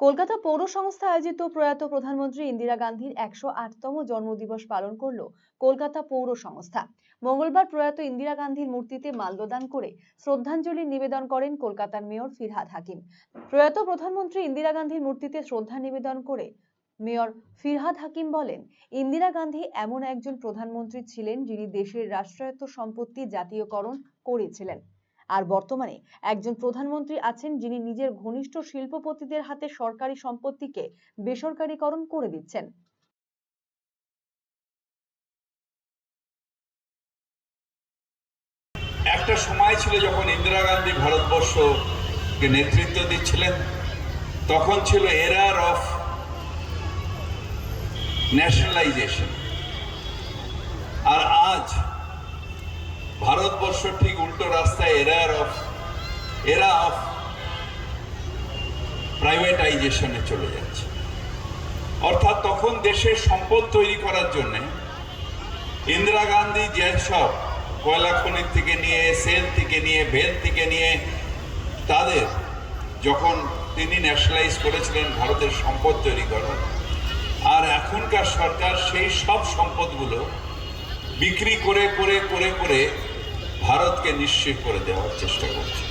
কলকাতা পৌর সংস্থা আয়োজিত প্রয়াত প্রধানমন্ত্রী ইন্দিরা গান্ধীর একশো আটতম জন্মদিবস পালন করল কলকাতা পৌর সংস্থা। মঙ্গলবার প্রয়াত ইন্দিরা গান্ধীর মূর্তিতে মাল্যদান করে শ্রদ্ধাঞ্জলি নিবেদন করেন কলকাতার মেয়র ফিরহাদ হাকিম। প্রয়াত প্রধানমন্ত্রী ইন্দিরা গান্ধীর মূর্তিতে শ্রদ্ধা নিবেদন করে মেয়র ফিরহাদ হাকিম বলেন, ইন্দিরা গান্ধী এমন একজন প্রধানমন্ত্রী ছিলেন যিনি দেশের রাষ্ট্রায়ত্ত সম্পত্তি জাতীয়করণ করেছিলেন। আর বর্তমানে একজন প্রধানমন্ত্রী আছেন যিনি নিজের ঘনিষ্ঠ শিল্পপতিদের হাতে সরকারি সম্পত্তিকে বেসরকারীকরণ করে দিচ্ছেন। একটা সময় ছিল যখন ইন্দিরা গান্ধী ভারতবর্ষকে নেতৃত্ব দিচ্ছিলেন, তখন ছিল এরার অফ ন্যাশনালাইজেশন। আর আজ ভারতবর্ষ ঠিক এরা প্রাইভেটাইজেশনে চলে যাচ্ছে। অর্থাৎ তখন দেশের সম্পদ তৈরি করার জন্য ইন্দিরা গান্ধী যেসব কয়লা খনির থেকে নিয়ে, সেল থেকে নিয়ে, ভেল থেকে নিয়ে, তাদের যখন তিনি ন্যাশনালাইজ করেছিলেন ভারতের সম্পদ তৈরি করার, আর এখনকার সরকার সেই সব সম্পদগুলো বিক্রি করে করে করে করে ভারতকে নিশ্চিত করে দেওয়ার চেষ্টা করছে।